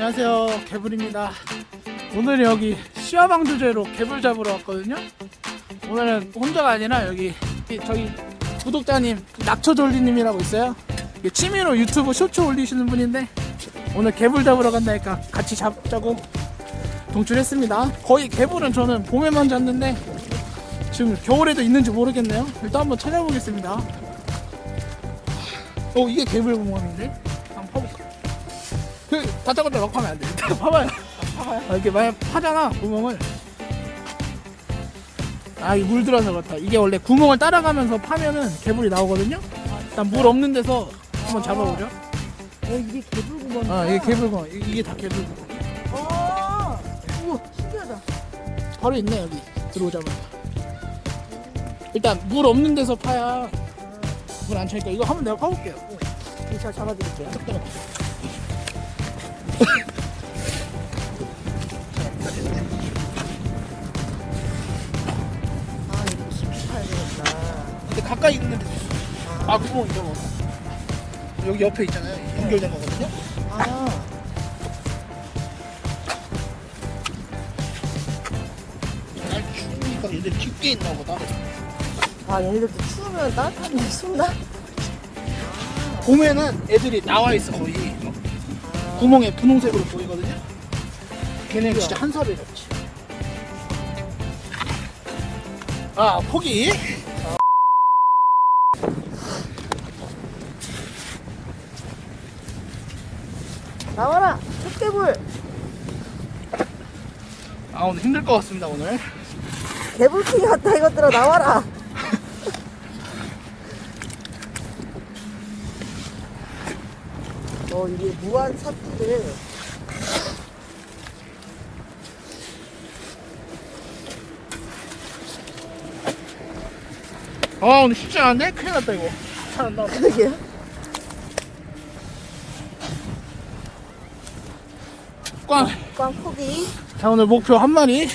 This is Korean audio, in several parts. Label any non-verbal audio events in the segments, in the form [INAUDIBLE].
안녕하세요. 개불입니다. 오늘 여기 시화방 주제로 개불 잡으러 왔거든요. 오늘은 혼자가 아니라 여기 저희 구독자님 낙초졸리님이라고 있어요. 취미로 유튜브 쇼츠 올리시는 분인데 오늘 개불 잡으러 간다니까 같이 잡자고 동출했습니다. 거의 개불은 저는 봄에만 잡는데 지금 겨울에도 있는지 모르겠네요. 일단 한번 찾아보겠습니다. 어 이게 개불 파볼까 그 다짜고짜 막 파면 안 돼. 일단 파봐요. 아, 이렇게 만약 파잖아 구멍을. 아, 이 물 들어서 그렇다. 이게 원래 구멍을 따라가면서 파면은 개불이 나오거든요. 일단 물 없는 데서 한번 잡아보죠. 어, 이게 개불구멍이야. 아, 이게 개불구멍. 이- 이게 다 개불구멍. 아, 우와, 신기하다. 바로 있네 여기 들어오자마자. 일단 물 없는 데서 파야 물 안 차니까 이거 한번 내가 파볼게요. 이거 잘 잡아드릴게요. 아, 이거 깊이 파야 되겠다. 근데 가까이 있는 데도 있어. 아 구멍 이거 여기 옆에 있잖아요. 연결된 거거든요. 아, 날 추우니까 얘들 깊게 있나 보다. 아, 얘네들도 추우면 따뜻한데 숨나? 봄에는 애들이 나와 있어 거의 구멍에 분홍색으로 보이거든요. 걔네 진짜 한 살이 됐지. 아 포기. 나와라! 첫아 오늘 힘들 것 같습니다 오늘. 개불! 개불킹 같다, 이것들아, 나와라! 어, 이게 무한 사투를 아 오늘 쉽지 않네. 큰일 났다 이거. 잘안 나와. 그러게요. 꽝. 꽝 포기. 자 오늘 목표 한 마리.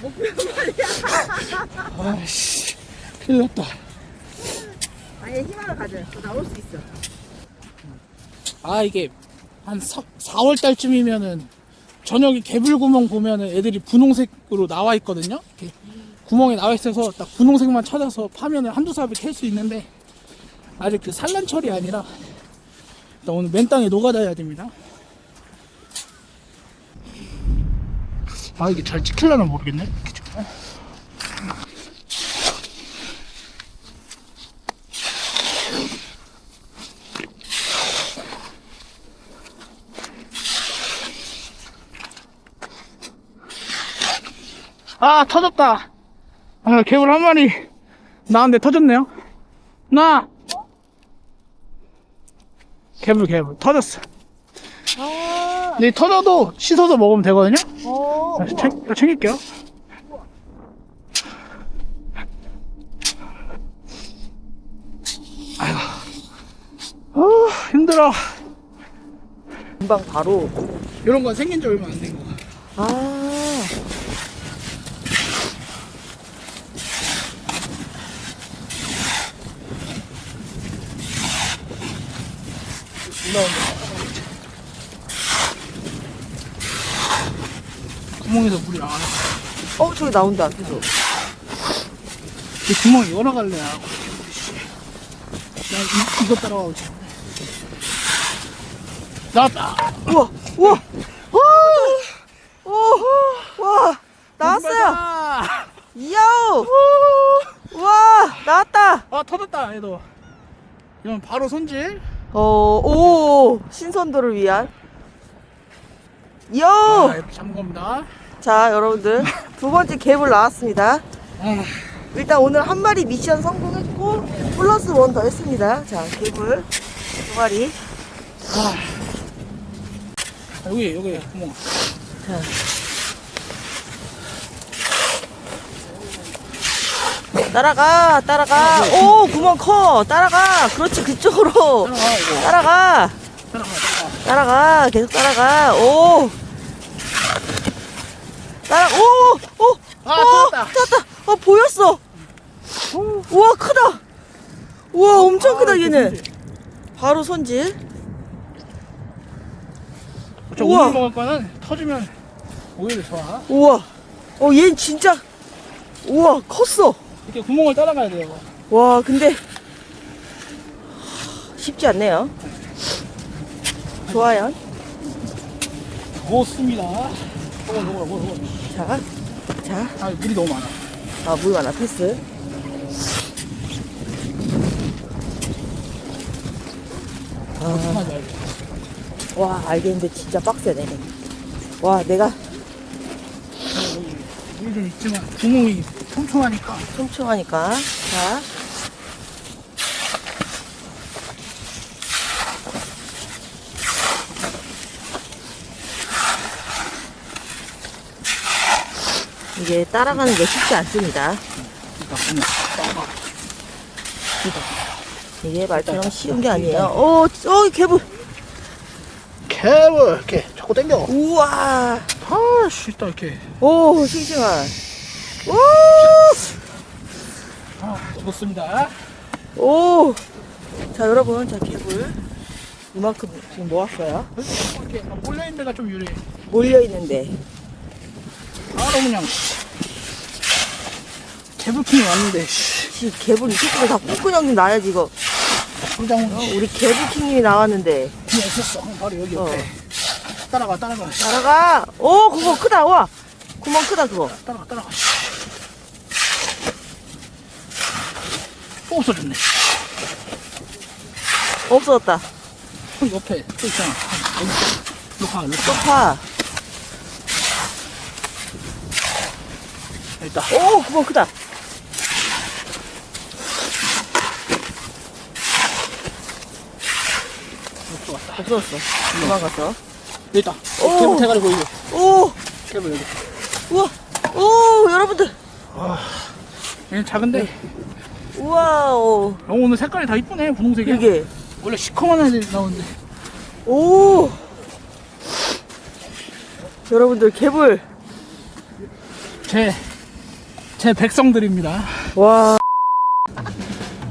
목표 한 마리야. 아씨 큰일 났다. 아니, 희망을 가져. 더 나올 수 있어. 아 이게 한 4, 4월 달쯤이면은 저녁에 개불구멍 보면은 애들이 분홍색으로 나와 있거든요. 이렇게 구멍에 나와 있어서 딱 분홍색만 찾아서 파면은 한두 삽이 캘 수 있는데 아직 그 산란철이 아니라 오늘 맨 땅에 녹아다야 됩니다. 아 이게 잘 찍힐려나 모르겠네. 이렇게 찍으면. 아 터졌다. 아 개불 한 마리 나한테 터졌네요. 나! 개불 개불 터졌어. 아, 근데 이 터져도 씻어서 먹으면 되거든요? 어. 자, 챙, 자, 챙길게요. 아이고. 아 힘들어. 금방 바로. 이런 건 생긴 지 얼마 안 된 거. 아, 구멍에서 물이 나와요. 어, 저기 나온다, 계속. 이 구멍 열어 갈래 하고. 난 이, 이거 따라가오지. 나왔다. 우와, 우와, 와, 오, 와, 나왔어요. 맞아. 이야오, 와, 나왔다. 아 터졌다 얘도. 이건 바로 손질. 어, 오, 신선도를 위한. 이야, 아, 이렇게 잡은 겁니다. 자, 여러분들 두 번째 갭을 나왔습니다. 아, 일단 오늘 한 마리 미션 성공했고 플러스 원 더 했습니다. 자, 갭을 두 마리. 아. 여기 여기 구멍. 자. 따라가, 따라가. 오, 구멍 커. 따라가. 그렇지, 그쪽으로. 따라가. 따라가. 계속 따라가. 오. 따라, 오, 오. 아, 오, 떴다. 떴다. 어, 보였어. 우와, 크다. 우와, 엄청 크다, 아, 얘는. 손질. 바로 손질. 저 우와. 오늘 먹을 거는 터지면 오히려 좋아. 우와. 어, 얘는 진짜. 우와, 컸어. 이렇게 구멍을 따라가야 돼요. 와, 근데. 쉽지 않네요. 좋아요. 좋습니다. 먹어, 먹어, 먹어, 먹어. 자, 자. 아, 물이 너무 많아. 아, 물 많아, 패스. 하지 말고. 와, 알겠는데 진짜 빡세네. 와, 내가 물좀 있지만 구멍이 촘촘하니까 촘촘하니까. 자. 이게 따라가는 게 쉽지 않습니다. 이게 말처럼 쉬운 게 아니에요. 오, 어, 개불. 개월 이렇게 자꾸 당겨. 우와. 아, 싫다 이렇게. 오, 싱싱한. 오! 아, 좋습니다. 오! 자, 여러분, 자, 개불. 이만큼 지금 모았어요. 이렇게 몰려 있는 데가 좀 유리해. 몰려있는데. 바로 그냥 개불킹이 왔는데 씨. 씨, 개불 이 새끼가 다 ቁ꾸녕님 나야지, 이거. 어, 우리 개불킹님이 나왔는데. 있었어. 바로 여기 어. 옆에. 따라가, 따라가. 따라가! 오, 구멍 크다, 와! 구멍 크다, 그거. 따라가, 따라가. 또 없어졌네. 없어졌다. 또 옆에 또 있잖아. 여기 일로 가. 소파. 일단. 오, 구멍 크다. 또 왔다. 없어졌어. 도망갔어. 일단. 오. 개불 대가리 보이죠? 오! 개불 여기. 우와! 오, 여러분들! 얘는 작은데. 우와우. 어, 오늘 색깔이 다 이쁘네, 분홍색이. 이게. 원래 시커먼 애들이 나오는데. 오! 여러분들, 개불. 제, 제 백성들입니다. 와.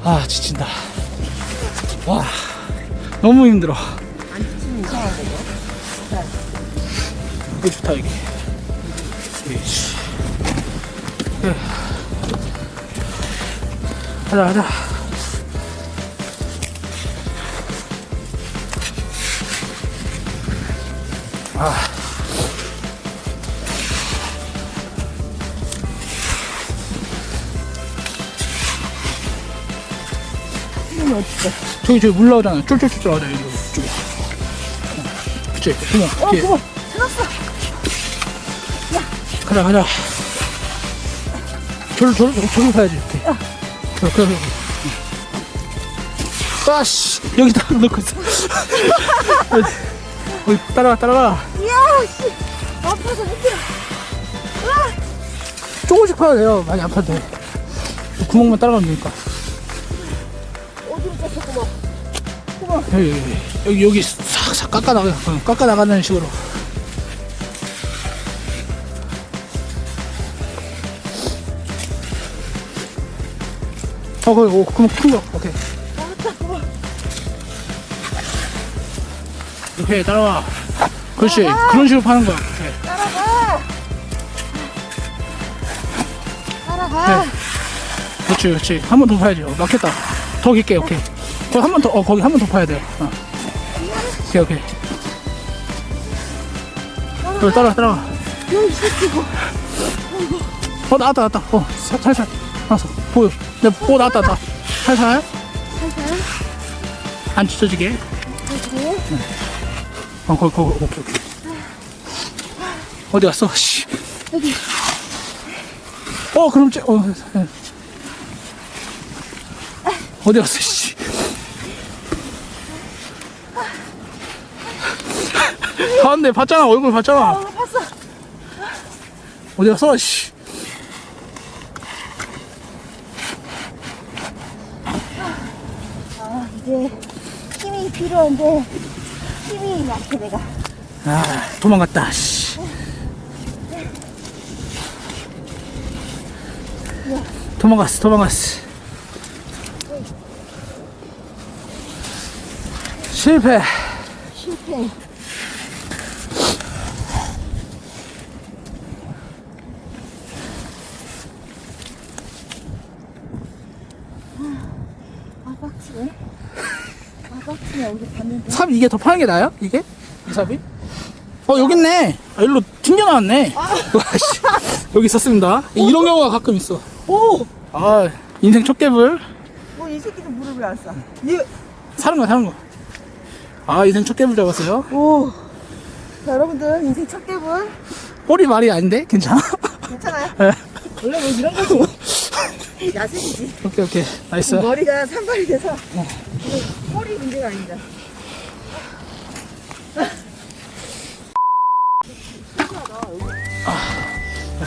아, 지친다. 와, 너무 힘들어. 이거 좋다, 이게. 가자, 가자. 아. 저기 저기 물 나오잖아. 쫄쫄쫄쫄 하자 여기 쪽. 그치 구멍. 어, 뒤에. 구멍. 찾았어. 가자 가자. 저를 저를 저를 가야지 이렇게. 그래. 아씨 여기 다 넣고 있어. 어이 따라가 따라가. 이야, 씨. 아파서 힘들어. 조금씩 파야 돼요. 많이 안 파도 돼. 구멍만 따라가면 되니까. 어디로 구멍. 여기 여기 여기 여기 싹싹 깎아 나가 깎아 나가는 식으로. 어 거기 오 그럼 큰거. 오케이. 나왔다, 구멍. 이렇게 따라와. 그렇지. 그런 식으로 파는 거야. 오케이. 따라가. 따라가. 네. 그렇지 그렇지. 한 번 더 파야지. 어, 막혔다. 더 깊게 오케이. 거기 한 번 더 어 거기 한 번 더 파야 돼요. 어. 오케이 오케이. 그래 따라 따라와. 이거. 어 나왔다 나왔다. 어 사- 살살. 나왔어. 보여 네오 나왔다 나왔다 살살 살살. 안 찢어지게 그래. 어 거기 거기 오케이 오케이 어디 갔어 씨 여기. 어 그럼 쟤 어, 예. 어디 갔어 씨 가운데 봤잖아 얼굴 봤잖아 어, 봤어. 어디 갔어 씨 아, 이제 필요한데 힘이 약해 내가. 아, 도망갔다. 씨. 도망갔어, 도망갔어. 실패. 실패. 삽 이게 더 파는 게 나아요? 이게? 이 삽이? 어 여기 있네 아 일로 튕겨 나왔네 와씨 여기 있었습니다 이런 경우가 가끔 있어 오! 아 인생 첫 개불 뭐 이 새끼도 물을 왜안 싸? 얘, 사는 거야 사는 거 아 인생 첫 개불 잡았어요 오. 자, 여러분들, 인생 첫 개분. 꼬리 말이 아닌데 괜찮아? 괜찮아요? 예. 원래 뭐 이런 거지. 야생이지. 오케이 오케이 나이스 머리가 산발이 돼서. 이거 꼬리 문제가 아닙니다.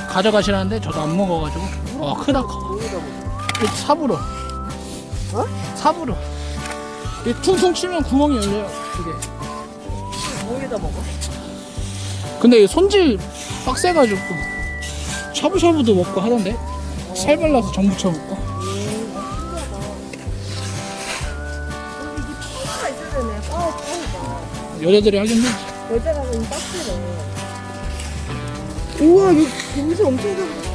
가져가시라는데 저도 안 먹어가지고. 와 크다 커. 이거 삽으로. 어? 삽으로. 이게 퉁퉁 치면 구멍이 열려요 이게. 뭐에다 먹어? 근데 이게 손질 빡세가지고 샤브샤브도 먹고 하던데? 살 발라서 정 부쳐 먹고 여자들이 하겠네 여자가 이 박스에 넣는 거. 우와, 여기 여기서 엄청 잡았어.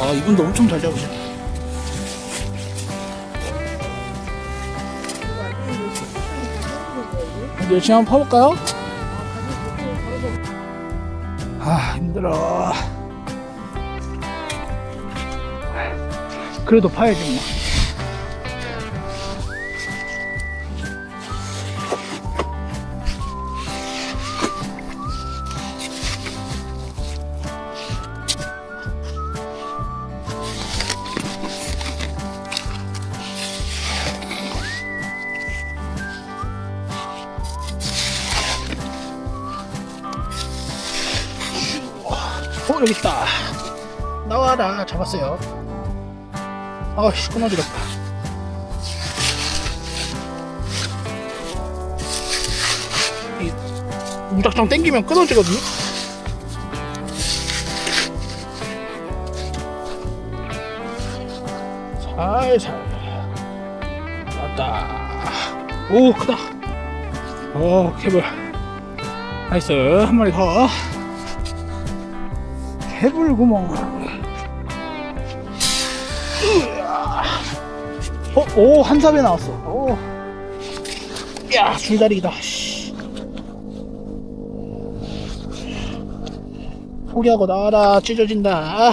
아 이분도 엄청 잘 잡으시네 열심히 한번 파볼까요? 아 힘들어 그래도 파야지 뭐. 어 여기 있다. 나와라. 잡았어요 아씨 끊어지겠다. 이 무작정 땡기면 끊어지거든요? 살살 왔다. 오 크다. 오 개불 나이스. 한 마리 더. 개불구멍. 어, 오, 한 삽에 나왔어. 오. 야, 줄다리기다. 씨. 포기하고 나와라. 찢어진다.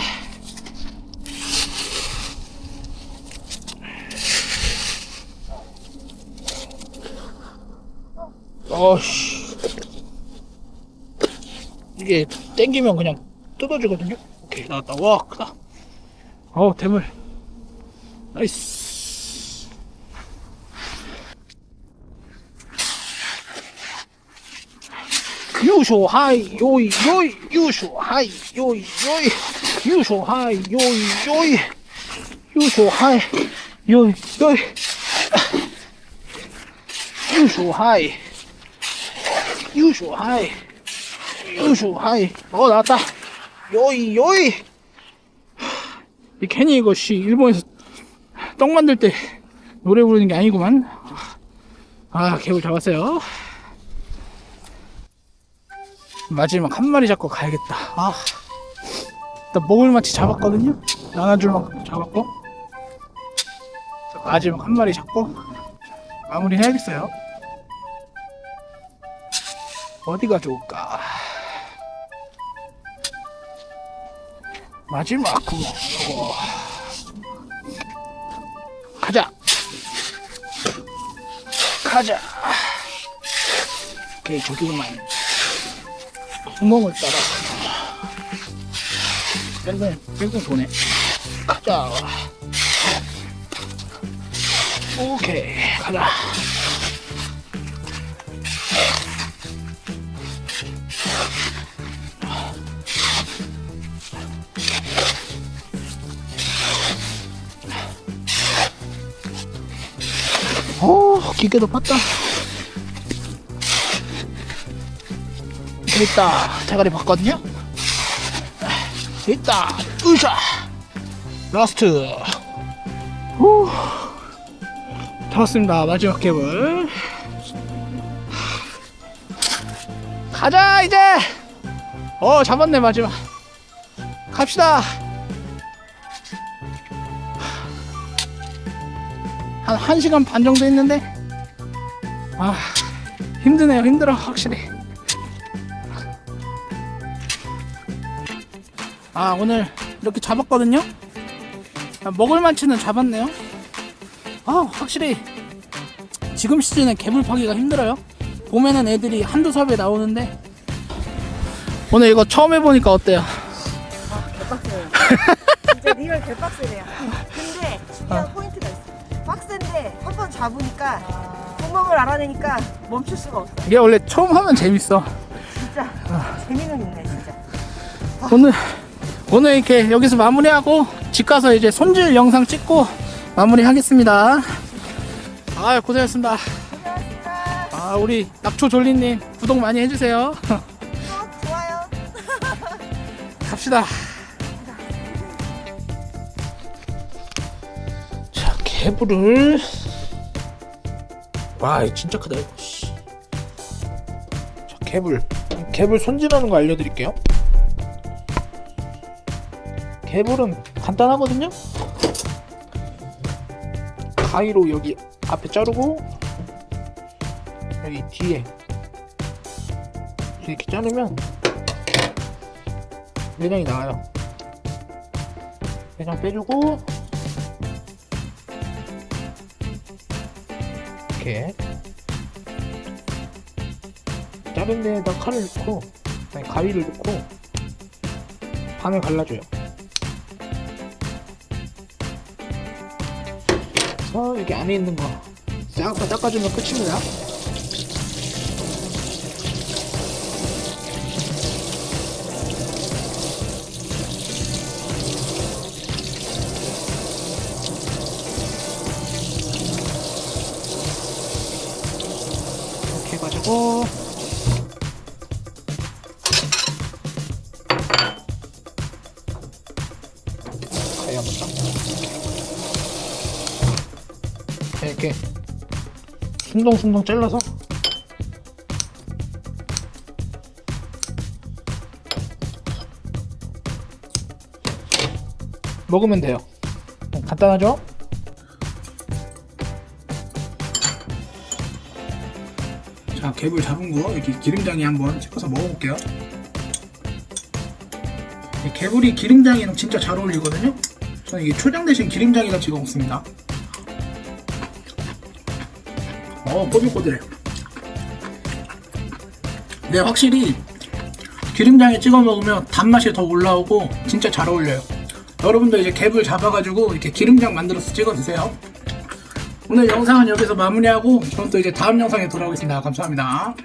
어씨. 이게 땡기면 그냥 뜯어지거든요. 오케이 나왔다. 와 크다. 어 대물. 나이스. 유쇼 하이 요이 요이 유쇼 하이 요이 요이 유쇼 하이 요이 요이 유쇼 하이 요이 요이 유쇼 하이 유쇼 하이 유쇼 하이. 어 나왔다. 요이 요이. 이 괜히 씨 일본에서 떡 만들 때 노래 부르는 게 아니구만. 아 개울 잡았어요 마지막 한 마리 잡고 가야겠다. 아. 일단 먹을 만치 잡았거든요? 나눠줄 만큼 잡았고. 마지막 한 마리 잡고 마무리 해야겠어요. 어디가 좋을까? 마지막 구멍 요거 가자. 가자. 오케이 저기로만 구멍을 따라. 뺑뺑 뺑뺑 도네. 가자. 오케이 가자. 오, 기계도 봤다. 있다. 대가리 봤거든요? 있다. 으샤 라스트. 후. 잡았습니다. 마지막 캡을. 가자 이제! 어 잡았네 마지막. 갑시다. 한 1시간 반 정도 했는데? 아 힘드네요. 힘들어 확실히. 아 오늘 이렇게 잡았거든요 아, 먹을 만치는 잡았네요 아 확실히 지금 시즌에 개불 파기가 힘들어요 봄에는 애들이 한두 섭에 나오는데 오늘 이거 처음 해보니까 어때요? 개빡세요. 진짜 리얼 개빡세네요. 근데 중요한 포인트가 있어. 빡센데 한 번 잡으니까 구멍을 알아내니까 멈출 수가 없어. 이게 원래 처음 하면 재밌어 진짜 재미는 있네 진짜. 오늘 오늘 이렇게 여기서 마무리하고 집 가서 이제 손질 영상 찍고 마무리하겠습니다. 아 고생했습니다. 고생하셨습니다. 아 우리 낙초 졸리님 구독 많이 해주세요. 구독, 좋아요. [LAUGHS] 갑시다. 자 개불을 와 진짜 크다 이거. 씨. 자 개불 개불 손질하는 거 알려드릴게요. 개불은 간단하거든요. 가위로 여기 앞에 자르고 여기 뒤에 이렇게 자르면 내장이 나와요. 내장 빼주고 이렇게 자른 데에다 칼을 넣고 가위를 넣고 반을 갈라줘요. 그래서 여기 안에 있는 거 싹 다 닦아주면 끝입니다. 이렇게 해가지고 숭덩숭덩 잘라서 먹으면 돼요 간단하죠? 자, 갭을 잡은 거 이렇게 기름장에 한번 찍어서 먹어볼게요. 이 개불이 기름장이랑 진짜 잘 어울리거든요. 저는 이게 초장 대신 기름장이랑 찍어 먹습니다. 어, 꼬들꼬들해. 네, 확실히 기름장에 찍어 먹으면 단맛이 더 올라오고 진짜 잘 어울려요. 여러분도 이제 갭을 잡아가지고 이렇게 기름장 만들어서 찍어 드세요. 오늘 영상은 여기서 마무리하고 저는 또 이제 다음 영상에 돌아오겠습니다. 감사합니다.